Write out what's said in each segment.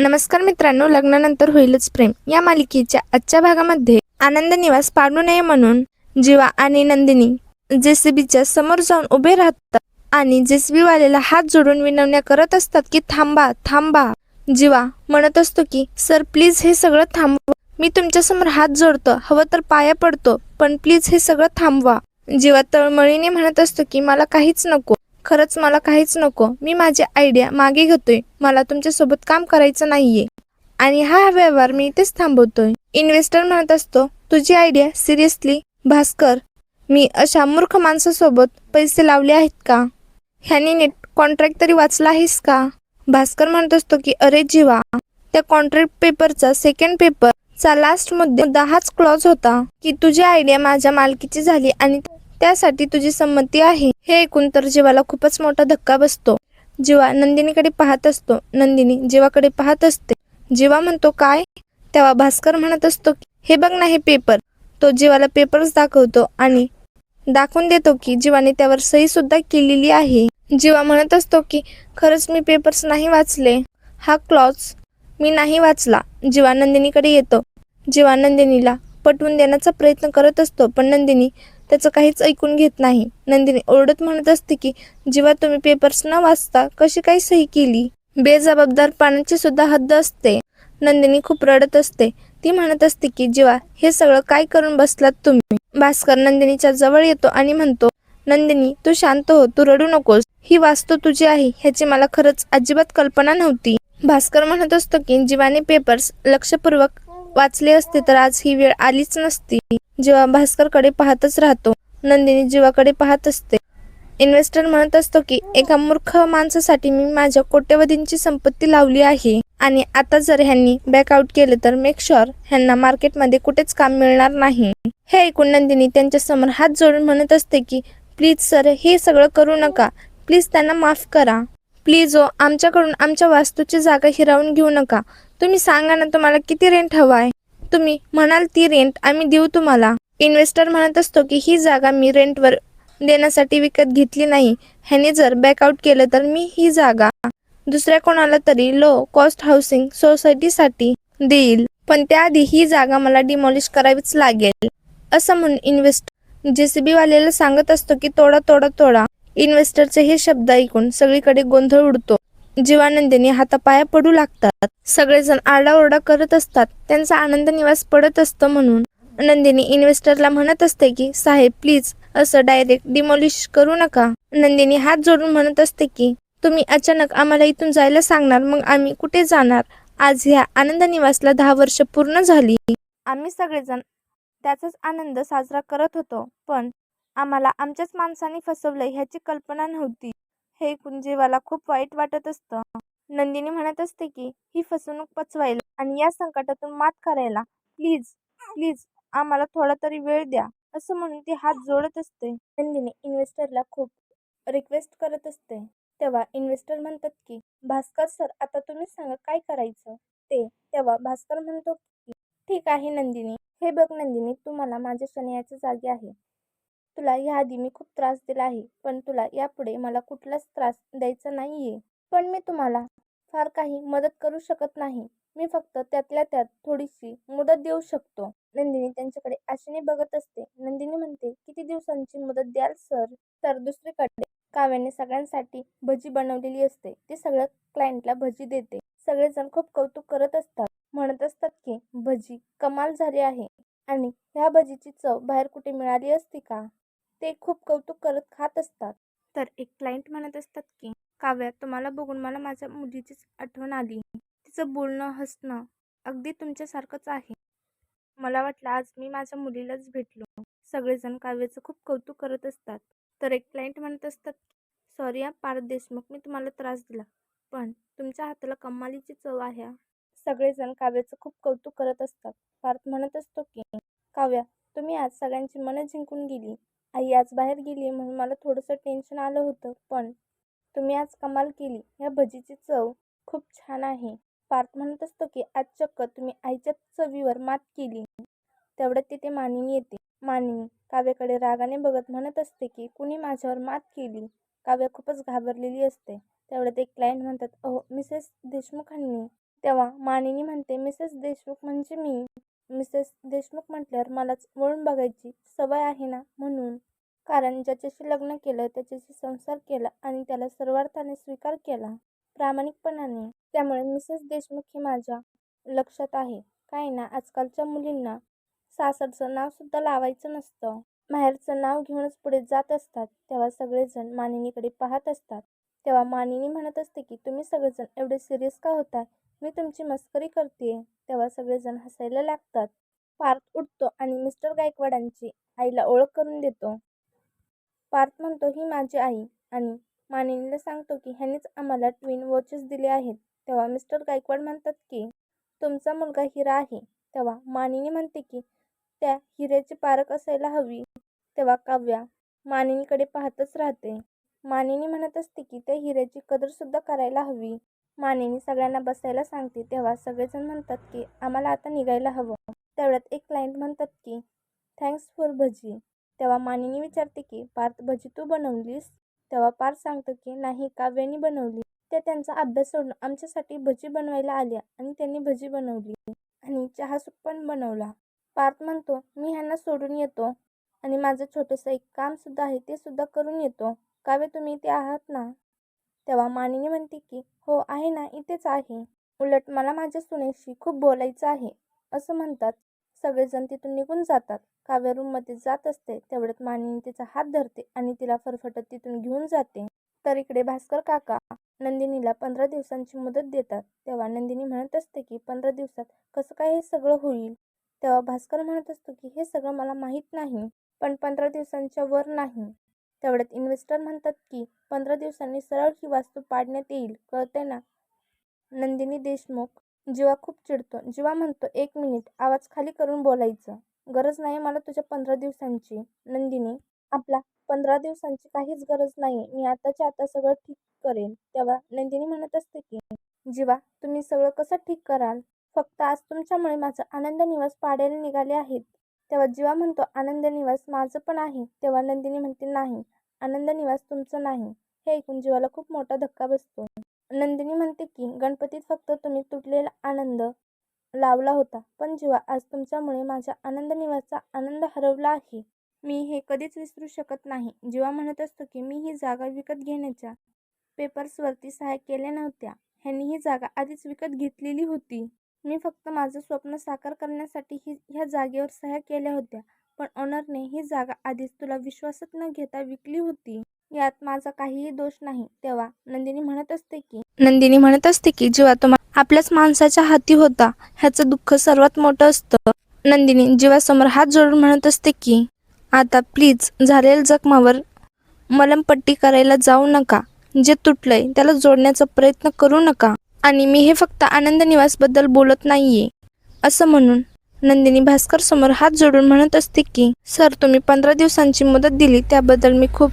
नमस्कार मित्रांनो लग्नानंतर होईलच प्रेम. या मालिकेच्या आजच्या भागामध्ये आनंद निवास पाडू नये म्हणून जीवा आणि नंदिनी जेसीबीच्या समोर जाऊन उभे राहतात आणि जेसीबी वालेला हात जोडून विनवण्या करत असतात की थांबा थांबा. जीवा म्हणत असतो की सर प्लीज हे सगळं थांबवा. मी तुमच्यासमोर हात जोडतो. हवं तर पाया पडतो पण प्लीज हे सगळं थांबवा. जीवा तळमळीने म्हणत असतो की मला काहीच नको. खरंच मला काहीच नको. मी माझी आयडिया मागे घेतोय. मला तुमच्यासोबत काम करायचं नाहीये. आणि हा व्यवहार मी इथेच थांबवतोय. इन्व्हेस्टर म्हणत असतो तुझी आयडिया सिरियसली भास्कर मी अशा मूर्ख माणसासोबत पैसे लावले आहेत का? ह्यानी नीट कॉन्ट्रॅक्ट तरी वाचला आहेस का? भास्कर म्हणत असतो की अरे जीवा त्या कॉन्ट्रॅक्ट पेपरचा सेकंड पेपर चा लास्ट मुद्दे हाच क्लॉज होता की तुझी आयडिया माझ्या मालकीची झाली आणि त्यासाठी तुझी संमती आहे. हे ऐकून तर जीवाला खूपच मोठा धक्का बसतो. जीवा नंदिनीकडे पाहत असतो. नंदिनी जीवाकडे पाहत असते. जीवा म्हणतो काय? तेव्हा भास्कर म्हणत असतो की, हे बघ ना हे पेपर. तो जीवाला पेपर्स दाखवतो आणि दाखवून देतो की जीवाने त्यावर सही सुद्धा केलेली आहे. जीवा म्हणत असतो की खरंच मी पेपर्स नाही वाचले. हा क्लॉज मी नाही वाचला. जीवा नंदिनीकडे येतो. जीवा नंदिनीला पटवून देण्याचा प्रयत्न करत असतो पण नंदिनी त्याचं काहीच ऐकून घेत नाही. नंदिनी ओरडत म्हणत असते की जेव्हा तुम्ही पेपर्स न वाचता कशी काही सही केली? बेजबाबदार पाण्याची सुद्धा हद्द असते. नंदिनी खूप रडत असते. ती म्हणत असते की जेव्हा हे सगळं काय करून बसलात तुम्ही? भास्कर नंदिनीच्या जवळ येतो आणि म्हणतो नंदिनी तू शांत हो तू रडू नकोस. ही वास्तू तुझी आहे ह्याची मला खरंच अजिबात कल्पना नव्हती. भास्कर म्हणत असतो की जीवाने पेपर्स लक्षपूर्वक वाचले असते तर आज ही वेळ आलीच नसती. जेव्हा भास्करकडे पाहतच राहतो नंदिनी जीवाकडे पाहत असते. इन्व्हेस्टर म्हणत असतो की एका मूर्ख माणसासाठी मी माझ्या कोट्यवधींची संपत्ती लावली आहे. आणि आता जर ह्यांनी बॅकआउट केले तर मेक शुअर ह्यांना मार्केटमध्ये कुठेच काम मिळणार नाही. हे ऐकून नंदिनी त्यांच्यासमोर हात जोडून म्हणत असते की प्लीज सर हे सगळं करू नका. प्लीज त्यांना माफ करा. प्लीज ओ आमच्याकडून आमच्या वास्तूची जागा हिरावून घेऊ नका. तुम्ही सांगा ना तुम्हाला किती रेंट हवा आहे. तुम्ही म्हणाल ती रेंट आम्ही देऊ तुम्हाला. इन्व्हेस्टर म्हणत असतो की ही जागा मी रेंटवर देण्यासाठी विकत घेतली नाही. ह्याने जर बॅकआउट केलं तर मी ही जागा दुसऱ्या कोणाला तरी लो कॉस्ट हाऊसिंग सोसायटीसाठी देईल. पण त्याआधी ही जागा मला डिमॉलिश करावीच लागेल. असं म्हणून इन्व्हेस्टर जेसीबी वाल्याला सांगत असतो की तोडा तोडा तोडा. इन्व्हेस्टरचे हे शब्द ऐकून सगळीकडे गोंधळ उडतो. जीवानंदिनी हातापाया पडू लागतात. सगळेजण आरडाओरडा करत असतात. त्यांचा आनंद निवास पडत असतो म्हणून. नंदिनी इन्व्हेस्टरला म्हणत असते की साहेब प्लीज असं डायरेक्ट डिमॉलिश करू नका. नंदिनी हात जोडून म्हणत असते की तुम्ही अचानक आम्हाला इथून जायला सांगणार मग आम्ही कुठे जाणार? आज ह्या आनंद निवासला दहा वर्ष पूर्ण झाली. आम्ही सगळेजण त्याचाच आनंद साजरा करत होतो. पण आम्हाला आमच्याच माणसाने फसवलं ह्याची कल्पना नव्हती. हे कुंजीवाला जीवाला खूप वाईट वाटत असतं. नंदिनी म्हणत असते की ही फसवणूक पचवायला आणि या संकटातून मात करायला. प्लीज प्लीज आम्हाला थोडा तरी वेळ द्या. असं म्हणून ती हात जोडत असते. नंदिनी इन्व्हेस्टरला खूप रिक्वेस्ट करत असते. तेव्हा इन्व्हेस्टर म्हणतात की भास्कर सर आता तुम्ही सांगा काय करायचं? ते तेव्हा भास्कर म्हणतो की ठीक आहे नंदिनी. हे बघ नंदिनी तुम्हाला माझ्या शनियाच्या जागी आहे. तुला याआधी मी खूप त्रास दिला आहे पण तुला यापुढे मला कुठलाच त्रास द्यायचा नाहीये. पण मी तुम्हाला फार काही मदत करू शकत नाही. मी फक्त त्यातल्या त्यात थोडीशी मुदत देऊ शकतो. नंदिनी त्यांच्याकडे आशेने बघत असते. नंदिनी म्हणते किती दिवसांची मुदत द्याल सर? तर दुसरीकडे काव्याने सगळ्यांसाठी भजी बनवलेली असते. ती सगळ्या क्लायंटला भजी देते. सगळेजण खूप कौतुक करत असतात. म्हणत असतात की भजी कमाल झाली आहे. आणि ह्या भजीची चव बाहेर कुठे मिळाली असती का? ते खूप कौतुक करत खात असतात. तर एक क्लायंट म्हणत असतात की काव्या तुम्हाला बघून मला माझ्या मुलीचीच आठवण आली. तिचं बोलणं हसणं अगदी तुमच्यासारखंच आहे. मला वाटलं आज मी माझ्या मुलीलाच भेटलो. सगळेजण काव्याचं खूप कौतुक करत असतात. तर एक क्लायंट म्हणत असतात सॉरी या पार देशमुख मी तुम्हाला त्रास दिला. पण तुमच्या हाताला कमालीची चव आहे सगळेजण काव्याचं खूप कौतुक करत असतात. पार्थ म्हणत असतो की काव्या तुम्ही आज सगळ्यांची मनं जिंकून गेली. आई आज बाहेर गेली म्हणून मला थोडंसं टेन्शन आलं होतं पण तुम्ही आज कमाल केली. या भजीची चव खूप छान आहे. पार्थ म्हणत असतो की आज चक्क तुम्ही आईच्या चवीवर मात केली. तेवढ्यात तिथे मानिनी येते. मानिनी काव्याकडे रागाने बघत म्हणत असते की कुणी माझ्यावर मात केली? काव्या खूपच घाबरलेली असते. तेवढ्यात एक क्लायंट म्हणतात अहो मिसेस देशमुखांनी तेव्हा मानिनी म्हणते मिसेस देशमुख म्हणजे मी. मिसेस देशमुख म्हटल्यावर मलाच वळून बघायची सवय आहे ना म्हणून. कारण ज्याच्याशी लग्न केलं त्याच्याशी संसार केला आणि त्याला सर्वार्थाने स्वीकार केला. प्रामाणिकपणाने. त्यामुळे मिसेस देशमुख हे माझ्या लक्षात आहे. काय ना आजकालच्या मुलींना सासरचं नावसुद्धा लावायचं नसतं. माहेरचं नाव घेऊनच पुढे जात असतात. तेव्हा सगळेजण मानिनीकडे पाहत असतात. तेव्हा मानिनी म्हणत असते की तुम्ही सगळेजण एवढे सिरियस का होता मी तुमची मस्करी करते तेव्हा सगळेजण हसायला लागतात. पार्थ उठतो आणि मिस्टर गायकवाडांची आईला ओळख करून देतो. पार्थ म्हणतो ही माझी आई. आणि मानिनीला सांगतो की ह्यांनीच आम्हाला ट्विन वॉचेस दिले आहेत. तेव्हा मिस्टर गायकवाड म्हणतात की तुमचा मुलगा हिरा आहे. तेव्हा मानिनी म्हणते की त्या हिऱ्याची पारख असायला हवी. तेव्हा काव्या मानिनीकडे पाहतच राहते. मानेनी म्हणत असते की त्या हिऱ्याची कदरसुद्धा करायला हवी. मानेनी सगळ्यांना बसायला सांगते. तेव्हा सगळेजण म्हणतात की आम्हाला आता निघायला हवं. तेवढ्यात एक क्लायंट म्हणतात की थँक्स फॉर भजी. तेव्हा मानेनी विचारते की पार्थ भजी तू बनवलीस? तेव्हा पार्थ सांगतो की नाही काव्यानी बनवली. त्या त्यांचा अभ्यास सोडून आमच्यासाठी भजी बनवायला आल्या आणि त्यांनी भजी बनवली आणि चहा सूप पण बनवला. पार्थ म्हणतो मी ह्यांना सोडून येतो आणि माझं छोटंसं एक कामसुद्धा आहे ते सुद्धा करून येतो. काव्य तुम्ही इथे आहात ना? तेव्हा मानिनी म्हणते की हो आहे ना इथेच आहे. उलट मला माझ्या सुनेशी खूप बोलायचं आहे. असं म्हणतात. सगळेजण तिथून निघून जातात. काव्य रूममध्ये जात असते. तेवढ्यात मानिनी तिचा हात धरते आणि तिला फरफटत तिथून घेऊन जाते. तर इकडे भास्कर काका नंदिनीला पंधरा दिवसांची मुदत देतात. तेव्हा नंदिनी म्हणत असते की पंधरा दिवसात कसं काय हे सगळं होईल? तेव्हा भास्कर म्हणत असतो की हे सगळं मला माहीत नाही पण पंधरा दिवसांच्या वर नाही. तेवढ्यात इन्व्हेस्टर म्हणतात की पंधरा दिवसांनी सरळ ही वास्तू पाडण्यात येईल कळते ना? नंदिनी देशमुख जीवा खूप चिडतो. जीवा म्हणतो एक मिनिट आवाज खाली करून बोलायचं. गरज नाही मला तुझ्या पंधरा दिवसांची. नंदिनी आपला पंधरा दिवसांची काहीच गरज नाही मी आताच्या आता सगळं ठीक करेन. तेव्हा नंदिनी म्हणत असते की जीवा तुम्ही सगळं कसं ठीक कराल? फक्त आज तुमच्यामुळे माझं आनंद निवास पाडायला निघाले आहेत. तेव्हा जीवा म्हणतो आनंद निवास माझं पण आहे. तेव्हा नंदिनी म्हणते नाही आनंद निवास तुमचं नाही. हे ऐकून जीवाला खूप मोठा धक्का बसतो. नंदिनी म्हणते की गणपतीत फक्त तुम्ही तुटलेला आनंद लावला होता पण जीवा आज तुमच्यामुळे माझ्या आनंद निवासचा आनंद हरवला आहे. मी हे कधीच विसरू शकत नाही. जीवा म्हणत असतो की मी ही जागा विकत घेण्याच्या पेपर्सवरती सहाय्य केल्या नव्हत्या. ह्यांनी ही जागा आधीच विकत घेतलेली होती. मी फक्त माझं स्वप्न साकार करण्यासाठी ही ह्या जागेवर सह्या केल्या होत्या. पण ओनरने ही जागा आधीच तुला विश्वासात न घेता विकली होती. यात माझा काहीही दोष नाही. तेव्हा नंदिनी म्हणत असते की नंदिनी म्हणत असते की जेव्हा तुम्हाला आपल्याच माणसाच्या हाती होता. ह्याचं दुःख सर्वात मोठं असतं. नंदिनी जीवासमोर हात जोडून म्हणत असते की आता प्लीज झालेल्या जखमावर मलमपट्टी करायला जाऊ नका. जे तुटलंय त्याला जोडण्याचा प्रयत्न करू नका. आणि मी हे फक्त आनंद निवासबद्दल बोलत नाहीये असं म्हणून नंदिनी भास्कर समोर हात जोडून म्हणत असते की सर तुम्ही पंधरा दिवसांची मुदत दिली त्याबद्दल मी खूप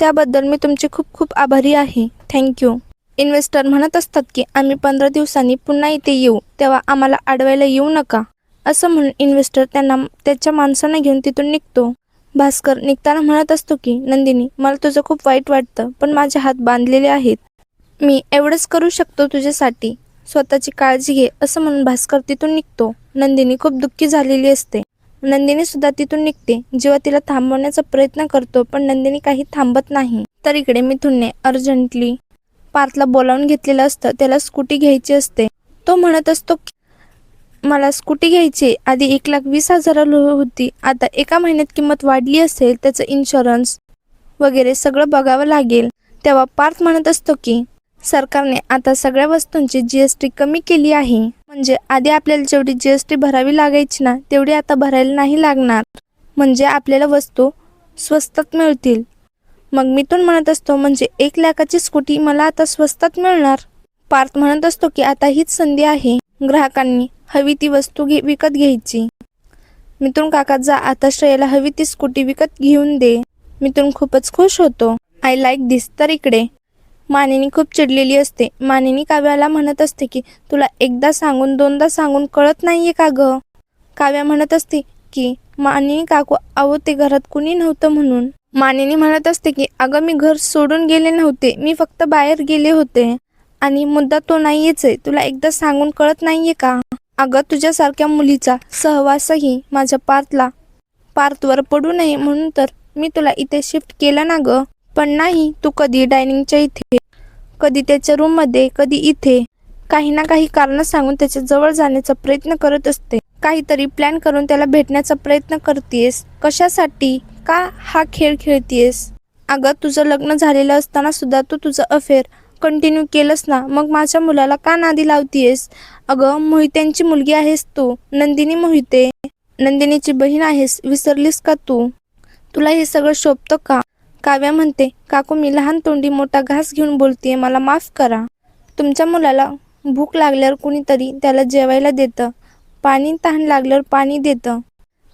त्याबद्दल मी तुमचे खूप खूप आभारी आहे. थँक्यू इन्व्हेस्टर म्हणत असतात की आम्ही पंधरा दिवसांनी पुन्हा इथे येऊ तेव्हा आम्हाला अडवायला येऊ नका. असं म्हणून इन्व्हेस्टर त्यांना त्याच्या माणसांना घेऊन तिथून निघतो. भास्कर निघताना म्हणत असतो की नंदिनी मला तुझं खूप वाईट वाटतं पण माझे हात बांधलेले आहेत. मी एवढंच करू शकतो तुझ्यासाठी. स्वतःची काळजी घे असं म्हणून भास्कर तिथून निघतो. नंदिनी खूप दुःखी झालेली असते. नंदिनी सुद्धा तिथून निघते. जेव्हा तिला थांबवण्याचा प्रयत्न करतो पण नंदिनी काही थांबत नाही. तर इकडे मिथुनने अर्जंटली पार्थला बोलावून घेतलेलं असतं. त्याला स्कूटी घ्यायची असते. तो म्हणत असतो की मला स्कूटी घ्यायची आधी एक लाख वीस हजार होती. आता एका महिन्यात किंमत वाढली असेल त्याचं इन्शुरन्स वगैरे सगळं बघावं लागेल. तेव्हा पार्थ म्हणत असतो की सरकारने आता सगळ्या वस्तूंची जी एस टी कमी केली आहे. म्हणजे आधी आपल्याला जेवढी जी एस टी भरावी लागायची ना तेवढी आता भरायला नाही लागणार. म्हणजे आपल्याला वस्तू स्वस्तात मिळतील. मग मिथून म्हणत असतो म्हणजे एक लाखाची स्कूटी मला आता स्वस्तात मिळणार. पार्थ म्हणत असतो की आता हीच संधी आहे ग्राहकांनी हवी ती वस्तू घे विकत घ्यायची. मिथून काका जा आता श्रेयाला हवी ती स्कूटी विकत घेऊन दे. मिथून खूपच खुश होतो. आय लाईक दिस तर इकडे. मानिनी खूप चिडलेली असते. मानिनी काव्याला म्हणत असते की तुला एकदा सांगून दोनदा सांगून कळत नाहीये का ग? काव्या म्हणत असते की मानिनी काकू अहो ते घरात कुणी नव्हतं म्हणून. मानिनी म्हणत असते की अगं मी घर सोडून गेले नव्हते. मी फक्त बाहेर गेले होते. आणि मुद्दा तो नाहीयेच आहे. तुला एकदा सांगून कळत नाहीये का? अगं तुझ्यासारख्या मुलीचा सहवासही माझ्या पार्थला पार्थवर पडू नये म्हणून तर मी तुला इथे शिफ्ट केलं ना गं? पण नाही तू कधी डायनिंगच्या इथे कधी त्याच्या रूममध्ये कधी इथे. काही ना काही कारण सांगून त्याच्याजवळ जाण्याचा प्रयत्न करत असते. काहीतरी प्लॅन करून त्याला भेटण्याचा प्रयत्न करतेस. कशासाठी? का हा खेळ खेळतेस? अगं तुझं लग्न झालेलं असताना सुद्धा तू तुझं अफेअर कंटिन्यू केलंस ना? मग माझ्या मुलाला का नादी लावतीयस अगं मोहित्यांची मुलगी आहेस तू. नंदिनी मोहिते. नंदिनीची बहीण आहेस. विसरलीस का तू? तुला हे सगळं शोभतं का? काव्या म्हणते काकू मी लहान तोंडी मोठा घास घेऊन बोलतेय मला माफ करा. तुमच्या मुलाला भूक लागल्यावर कुणीतरी त्याला जेवायला देतं. पाणी तहान लागल्यावर पाणी देतं.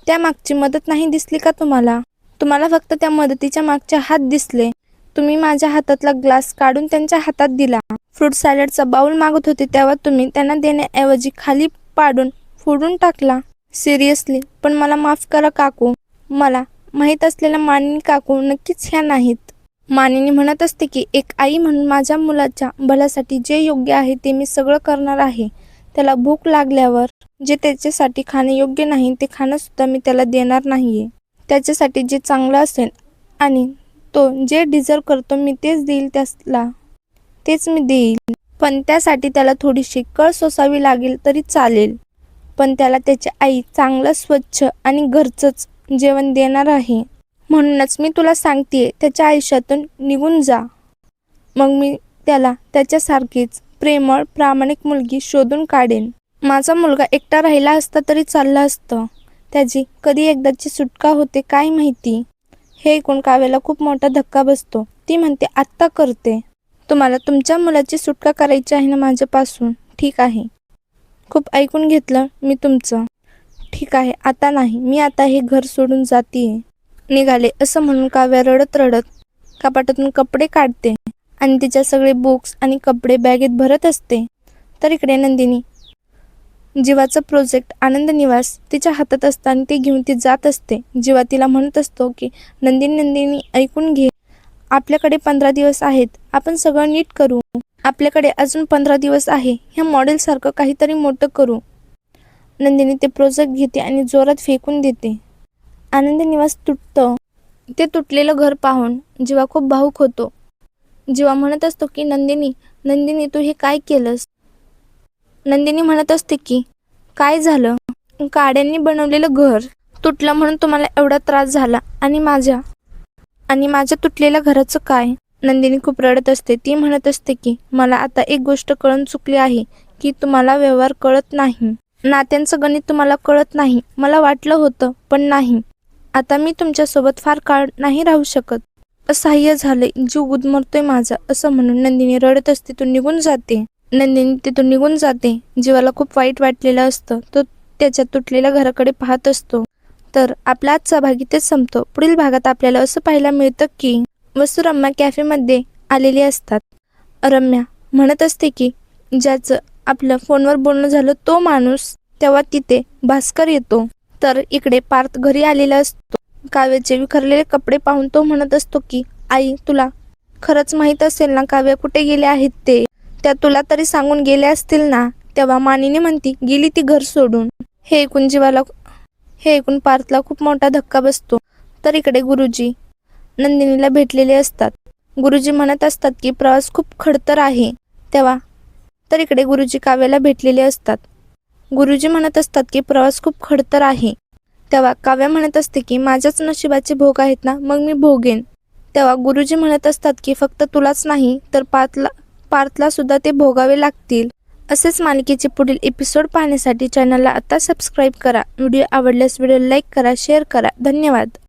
त्या मागची मदत नाही दिसली का तुम्हाला? तुम्हाला फक्त त्या मदतीच्या मागचे हात दिसले. तुम्ही माझ्या हातातला ग्लास काढून त्यांच्या हातात दिला. फ्रूट सॅलडचा बाउल मागत होते तेव्हा तुम्ही त्यांना देण्याऐवजी खाली पाडून फोडून टाकला. सिरियसली पण मला माफ करा काकू. मला माहीत असलेल्या मानिनी काकू नक्कीच ह्या नाहीत. मानिनी म्हणत असते की एक आई म्हणून माझ्या मुलाच्या भल्यासाठी जे योग्य आहे ते मी सगळं करणार आहे. त्याला भूक लागल्यावर जे त्याच्यासाठी खाणे योग्य नाही ते खाणंसुद्धा मी त्याला देणार नाहीये. त्याच्यासाठी जे चांगलं असेल आणि तो जे डिझर्व करतो मी तेच देईल त्याला. तेच मी देईल. पण त्यासाठी त्याला थोडीशी कळ सोसावी लागेल तरी चालेल. पण त्याला त्याची आई चांगलं स्वच्छ आणि घरचंच जेवण देणार आहे. म्हणूनच मी तुला सांगते त्याच्या आयुष्यातून निघून जा. मग मी त्याला त्याच्यासारखीच प्रेमळ प्रामाणिक मुलगी शोधून काढेन. माझा मुलगा एकटा राहिला असता तरी चाललं असतं. त्याची कधी एकदाची सुटका होते काय माहिती? हे ऐकून काव्याला खूप मोठा धक्का बसतो. ती म्हणते आत्ता करते. तुम्हाला तुमच्या मुलाची सुटका करायची आहे ना माझ्यापासून? ठीक आहे. खूप ऐकून घेतलं मी तुमचं. ठीक आहे आता नाही. मी आता हे घर सोडून जातीये. निघाले. असं म्हणून काव्या रडत रडत कपाटातून कपडे काढते आणि तिच्या सगळे बुक्स आणि कपडे बॅगेत भरत असते. तर इकडे नंदिनी. जीवाचं प्रोजेक्ट आनंद निवास तिच्या हातात असताना ती घेऊन ती जात असते. जीवा तिला म्हणत असतो की नंदिनी नंदिनी ऐकून घे. आपल्याकडे पंधरा दिवस आहेत. आपण सगळं नीट करू. आपल्याकडे अजून पंधरा दिवस आहे. ह्या मॉडेलसारखं काहीतरी मोठं करू. नंदिनी ते प्रोजेक्ट घेते आणि जोरात फेकून देते. आनंद निवास तुटतं. ते तुटलेलं घर पाहून जीवा खूप भाऊक होतो. जीवा म्हणत असतो की नंदिनी नंदिनी तू हे काय केलंस? नंदिनी म्हणत असते की काय झालं? काड्यांनी बनवलेलं घर तुटलं म्हणून तुम्हाला एवढा त्रास झाला. आणि माझ्या आणि माझ्या तुटलेल्या घराचं काय? नंदिनी खूप रडत असते. ती म्हणत असते की मला आता एक गोष्ट कळून चुकली आहे की तुम्हाला व्यवहार कळत नाही. नात्यांचं गणित तुम्हाला कळत नाही. मला वाटलं होतं पण नाही. आता मी तुमच्यासोबत फार काळ नाही राहू शकत. असह्य झाले जीव गुदमरतोय माझा. असं म्हणून नंदिनी रडत असते तिथून निघून जाते. नंदिनी तिथून निघून जाते. जीवाला खूप वाईट वाटलेलं असतं. तो त्याच्या तुटलेल्या घराकडे पाहत असतो. तर आपला आजचा भाग इथेच संपतो. पुढील भागात आपल्याला असं पाहायला मिळतं की वसू रम्या कॅफेमध्ये आलेली असतात. रम्या म्हणत असते की ज्याचं आपलं फोनवर बोलणं झालं तो माणूस तेव्हा तिथे भास्कर येतो. तर इकडे पार्थ घरी आलेला असतो. काव्याचे विखरलेले कपडे पाहून तो म्हणत असतो की आई तुला खरंच माहीत असेल ना काव्य कुठे गेले आहेत ते? त्या तुला तरी सांगून गेले असतील ना? तेव्हा मानीने म्हणती गेली ती घर सोडून. हे ऐकून जीवाला हे ऐकून पार्थला खूप मोठा धक्का बसतो. तर इकडे गुरुजी नंदिनीला भेटलेले असतात. गुरुजी म्हणत असतात की प्रवास खूप खडतर आहे. तेव्हा तर इकडे गुरुजी काव्याला भेटलेले असतात. गुरुजी म्हणत असतात की प्रवास खूप खडतर आहे. तेव्हा काव्या म्हणत असते की माझ्याच नशिबाचे भोग आहेत ना मग मी भोगेन. तेव्हा गुरुजी म्हणत असतात की फक्त तुलाच नाही तर पार्थला पार्थला सुद्धा ते भोगावे लागतील. असेच मालिकेचे पुढील एपिसोड पाहण्यासाठी चॅनलला आता सबस्क्राईब करा. व्हिडिओ आवडल्यास व्हिडिओ लाईक करा शेअर करा. धन्यवाद.